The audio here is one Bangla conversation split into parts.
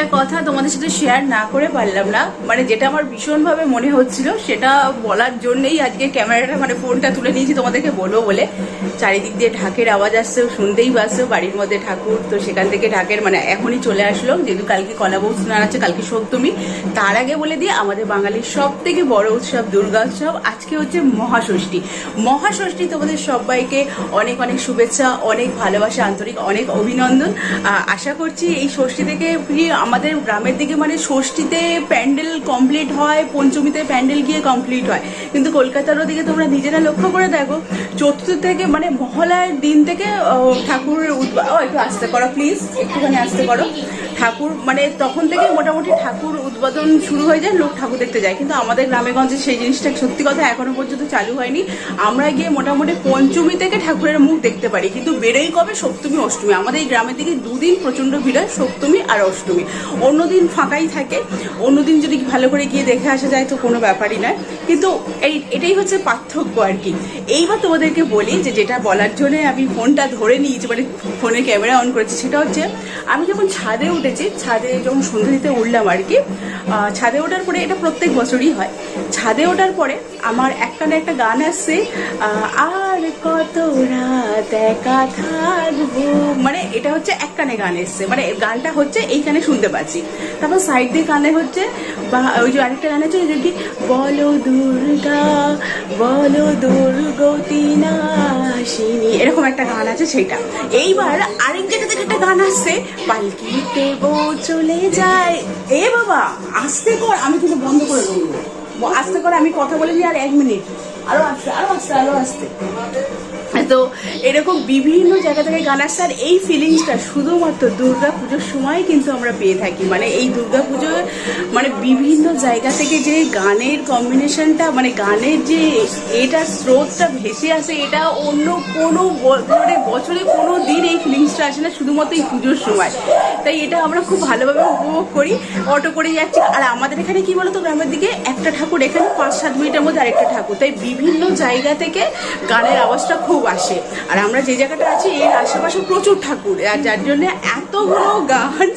একটা কথা তোমাদের সাথে শেয়ার না করে পারলাম না। মানে যেটা আমার ভীষণভাবে মনে হচ্ছিল, সেটা বলার জন্যই আজকে ক্যামেরাটা মানে ফোনটা তুলে নিয়েছি তোমাদেরকে বলব বলে। চারিদিক দিয়ে ঢাকের আওয়াজ আসছে, শুনতেই পাচ্ছ, বাড়ির মধ্যে ঠাকুর, তো সেখান থেকে ঢাকের মানে এখনই চলে আসলো। যেহেতু কালকে কলাবউ স্নান আছে, কালকে সপ্তমী, তার আগে বলে দিয়ে আমাদের বাঙালির সব থেকে বড় উৎসব দুর্গা উৎসব, আজকে হচ্ছে মহাষষ্ঠী। মহাষষ্ঠী তোমাদের সবাইকে অনেক অনেক শুভেচ্ছা, অনেক ভালোবাসা, আন্তরিক অনেক অভিনন্দন। আশা করছি এই ষষ্ঠী থেকে আমাদের গ্রামের দিকে মানে ষষ্ঠীতে প্যান্ডেল কমপ্লিট হয়, পঞ্চমীতে প্যান্ডেল গিয়ে কমপ্লিট হয়। কিন্তু কলকাতার ওদিকে তোমরা নিজেরা লক্ষ্য করে দেখো, চতুর্থ থেকে মানে মহলার দিন থেকে ঠাকুর একটু আসতে করো প্লিজ একটুখানি আসতে করো। ঠাকুর মানে তখন থেকে মোটামুটি ঠাকুর উদ্বোধন শুরু হয়ে যায়, লোক ঠাকুর দেখতে যায়। কিন্তু আমাদের গ্রামেগঞ্জে সেই জিনিসটা সত্যি কথা এখনও পর্যন্ত চালু হয়নি। আমরা গিয়ে মোটামুটি পঞ্চমী থেকে ঠাকুরের মুখ দেখতে পারি। কিন্তু বেরোই কবে? সপ্তমী, অষ্টমী। আমাদের এই গ্রামের দিকে দুদিন প্রচণ্ড ভিড় হয়, সপ্তমী আর অষ্টমী। অন্যদিন ফাঁকাই থাকে। অন্যদিন যদি ভালো করে গিয়ে দেখে আসা যায় তো কোনো ব্যাপারই নয়। কিন্তু এই, এটাই হচ্ছে পার্থক্য আর কি। এইবার তোমাদেরকে বলি যে যেটা বলার জন্য আমি ফোনটা ধরে নিয়েছি মানে ফোনের ক্যামেরা অন করেছি, সেটা হচ্ছে আমি যখন ছাদে উঠেছি, ছাদে যখন সন্ধ্যে দিতে উঠলাম আর কি ছাদে ওঠার পরে এটা প্রত্যেক বছরই হয়। ছাদে ওঠার পরে আমার এক কানে একটা গান আসছে আর কত রাত একা থাকব। মানে এটা হচ্ছে এক কানে গান এসছে। মানে গানটা হচ্ছে এইখানে শুনতে পাচ্ছি। তারপর সাইড দিয়ে কানে হচ্ছে, বা ওই যে আরেকটা গান আছে যে কি, বলো দুর্গা, বলো দুর্গতি নাশিনী এরকম একটা গান আছে সেটা এইবার আরেক জায়গা থেকে একটা গান আসছে, পালকিতে বউ চলে যায়। এ বাবা, আসতে কর, আমি কিন্তু বন্ধ করে দেবো। আসতে করে আমি কথা বলে আর এক মিনিট। আসতে আসতে আসতে তো এরকম বিভিন্ন জায়গা থেকে গান আসছে আর এই ফিলিংসটা শুধুমাত্র দুর্গা পুজোর সময় কিন্তু আমরা পেয়ে থাকি। মানে এই দুর্গা পুজো মানে বিভিন্ন জায়গা থেকে যে গানের কম্বিনেশনটা মানে গানের যে এটা স্রোতটা ভেসে আসে, এটা অন্য কোনো মানে বছরে কোনো দিন এই ফিলিংসটা আসে না, শুধুমাত্র এই পুজোর সময়। তাই এটা আমরা খুব ভালোভাবে উপভোগ করি অটো করে যাচ্ছি। আর আমাদের এখানে কি বলতো, গ্রামের দিকে একটা ঠাকুর এখানে পাঁচ সাত মিনিটের মধ্যে আরেকটা ঠাকুর। তাই বিভিন্ন জায়গা থেকে গানের আওয়াজটা খুব আসে। আর আমরা যে জায়গাটা আছি, এর আশেপাশে প্রচুর ঠাকুর। আর যার জন্য এতগুলো গান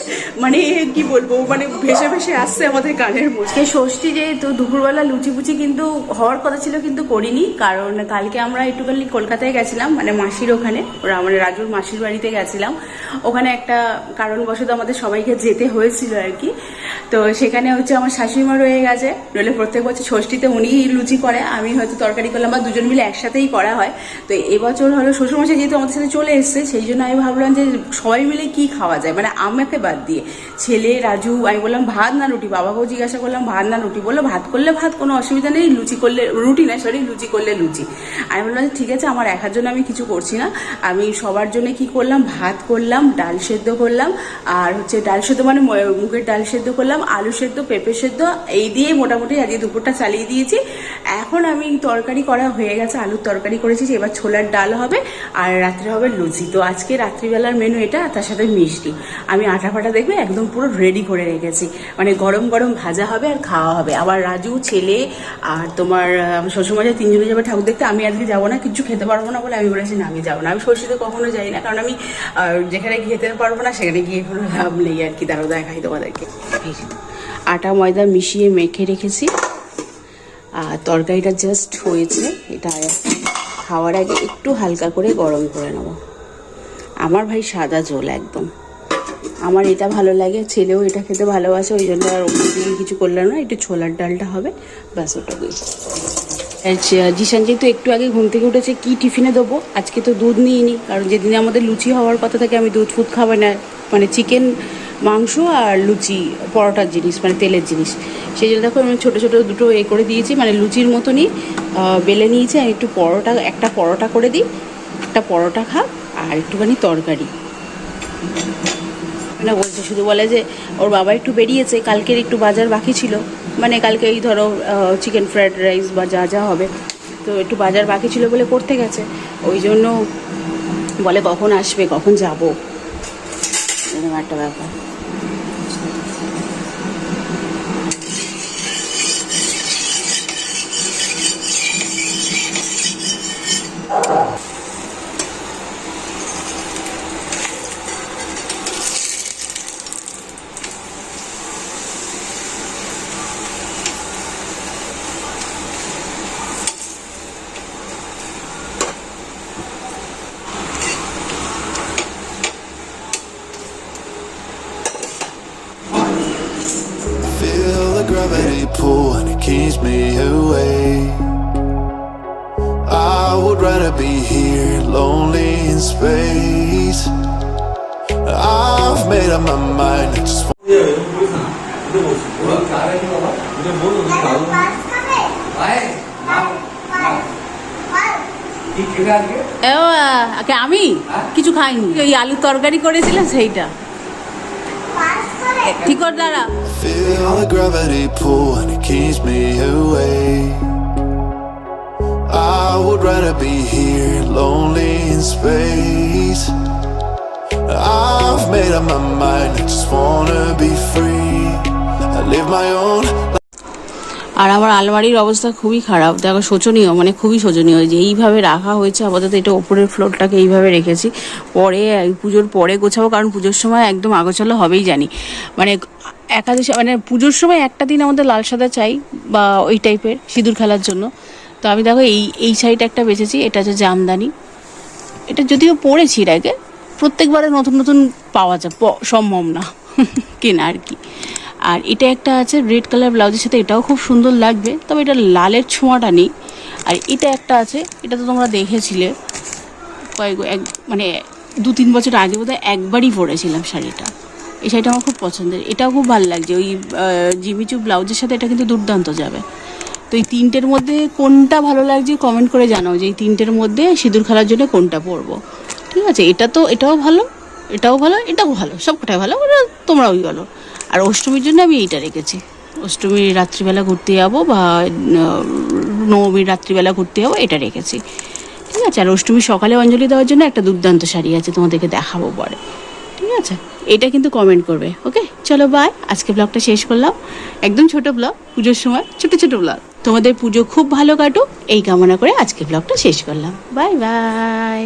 মানে কি বলব মানে ভেসে ভেসে আসছে আমাদের গানের মধ্যে। ষষ্ঠী যেহেতু, দুপুরবেলা লুচি পুচি কিন্তু হওয়ার কথা ছিল কিন্তু করিনি। কারণ কালকে আমরা একটুখানি কলকাতায় গেছিলাম মানে মাসির ওখানে, ওরা মানে রাজুর মাসির বাড়িতে গেছিলাম। ওখানে একটা কারণবশত আমাদের সবাইকে যেতে হয়েছিল আর কি। তো সেখানে হচ্ছে আমার শাশুড়িমা রয়ে গেছে। নইলে প্রত্যেক বছর ষষ্ঠীতে উনি লুচি করে, আমি হয়তো তরকারি করলাম বা দুজন মিলে একসাথেই করা হয়। তো এবছর হলো শ্বশুরমশাই যেহেতু আমাদের সাথে চলে এসেছে, সেই জন্য আমি ভাবলাম যে সবাই মিলে কি খাওয়া যায়? মানে আমাকে বাদ দিয়ে, ছেলে, রাজু, আমি বললাম ভাত না রুটি? বাবাকেও জিজ্ঞাসা করলাম, ভাত না রুটি? বলল, ভাত করলে ভাত, কোনো অসুবিধা নেই, লুচি করলে রুটি না সরি লুচি করলে লুচি। আমি বললাম যে ঠিক আছে, আমার একার জন্য আমি কিছু করছি না। আমি সবার জন্য কি করলাম? ভাত করলাম, ডাল সেদ্ধ করলাম, আর হচ্ছে ডাল সেদ্ধ মানে মুগের ডাল সেদ্ধ করলাম আলু সেদ্ধ পেঁপে সেদ্ধ এই দিয়ে মোটামুটি আজকে দুপুরটা চালিয়ে দিয়েছি। এখন আমি তরকারি করা হয়ে গেছে আলুর তরকারি করেছি এবার ছোলার ডাল হবে আর রাত্রে হবে লুচি। তো আজকে রাত্রিবেলার মেনু এটা তার সাথে মিষ্টি। আমি আটা ফাটা দেখবে একদম পুরো রেডি করে রেখেছি। মানে গরম গরম ভাজা হবে আর খাওয়া হবে। আবার রাজু ছেলে আর তোমার আহ, শ্বশুরমশাই তিনজনে যাবে ঠাকুর দেখতে। আমি আজকে যাব না কিছু খেতে পারব না বলে আমি বলেছি না আমি যাব না। আমি ষষ্ঠীতে কখনো যাই না কারণ আমি যেখানে খেতে পারব না সেখানে গিয়ে কোনো লাভ নেই আর কি দাঁড়ো দেখাই তোমাদেরকে। আটা, ময়দা মিশিয়ে মেখে রেখেছি। আর তরকারিটা জাস্ট হয়েছে। এটা খাওয়ার আগে একটু হালকা করে গরম করে নেব। আমার ভাই সাদা জল একদম। আমার এটা ভালো লাগে, ছেলেও এটা খেতে ভালোবাসে, ওই জন্য আর ওখান দিকে কিছু করলাম না, একটু ছোলার ডালটা হবে, ব্যাস ওটাকে জিসান যেহেতু একটু আগে ঘুম থেকে উঠেছে, কি টিফিনে দেবো? আজকে তো দুধ নিইনি, কারণ যেদিনে আমাদের লুচি হওয়ার কথা থাকে, আমি দুধ ফুদ খাবে না। মানে চিকেন মাংস আর লুচি, পরোটার জিনিস মানে তেলের জিনিস। সেই জন্য দেখো আমি ছোটো ছোটো দুটো এ করে দিয়েছি মানে লুচির মতনই বেলে নিয়েছি আমি একটু পরোটা, একটা পরোটা করে দিই, একটা পরোটা খা আর একটুখানি তরকারি। না বলছে শুধু বলে যে, ওর বাবা একটু বেরিয়েছে, কালকের একটু বাজার বাকি ছিল। মানে কালকে এই ধরো চিকেন ফ্রাইড রাইস বা যা যা হবে, তো একটু বাজার বাকি ছিল বলে করতে গেছে। ওই জন্য বলে কখন আসবে, কখন যাব? এরকম একটা ব্যাপার be here, lonely in space. I've made up my mind, I just আগে আমি কিছু খাইনি ওই আলু তরকারি করেছিলাম সেইটা ঠিক দাঁড়া be here, lonely in space. I've made up my mind, I just wanna be free. I live my own আর আমার আলমারির অবস্থা খুবই খারাপ। দেখো শোচনীয় মানে খুবই শোচনীয়। যে এইভাবে রাখা হয়েছে আপাতত এটা ওপরের ফ্লোরটাকে এইভাবে রেখেছি। পরে পুজোর পরে গোছাবো কারণ পুজোর সময় একদম আগোছালো হবেই জানি। মানে একাদশী মানে পুজোর সময় একটা দিন আমাদের লাল সাদা চাই বা ওই টাইপের সিঁদুর খেলার জন্য। তো আমি দেখো এই এই শাড়িটা একটা বেছেছি, এটা হচ্ছে জামদানি। এটা যদিও পড়েছি এর আগে, প্রত্যেকবারে নতুন নতুন পাওয়া যায় সম্ভব না কেনা আর কি। আর এটা একটা আছে রেড কালার ব্লাউজের সাথে, এটাও খুব সুন্দর লাগবে, তবে এটা লালের ছোঁয়াটা নেই। আর এটা একটা আছে, এটা তো তোমরা দেখেছিলে, কয়েক, এক মানে দু তিন বছর আগে বোধহয় একবারই পরেছিলাম শাড়িটা। এই শাড়িটা আমার খুব পছন্দের, এটাও খুব ভালো লাগছে, ওই জিমিচু ব্লাউজের সাথে এটা কিন্তু দুর্দান্ত যাবে। তো এই তিনটের মধ্যে কোনটা ভালো লাগছে কমেন্ট করে জানাও যে এই তিনটের মধ্যে সিঁদুর খেলার জন্য কোনটা পরবো। ঠিক আছে? এটা তো, এটাও ভালো এটাও ভালো এটাও ভালো সব কটাই ভালো ওটা তোমরা ওই বলো। আর অষ্টমীর জন্য আমি এইটা রেখেছি। অষ্টমীর রাত্রিবেলা ঘুরতে যাব বা নবমীর রাত্রিবেলা ঘুরতে যাব, এটা রেখেছি। ঠিক আছে? আর অষ্টমীর সকালে অঞ্জলি দেওয়ার জন্য একটা দুর্দান্ত শাড়ি আছে, তোমাদেরকে দেখাবো পরে। ঠিক আছে এটা কিন্তু কমেন্ট করবে ওকে চলো বাই আজকে ব্লগটা শেষ করলাম। একদম ছোট ব্লগ পুজোর সময় ছোট ছোট ব্লগ তোমাদের পুজো খুব ভালো কাটুক, এই কামনা করে আজকে ব্লগটা শেষ করলাম। Bye bye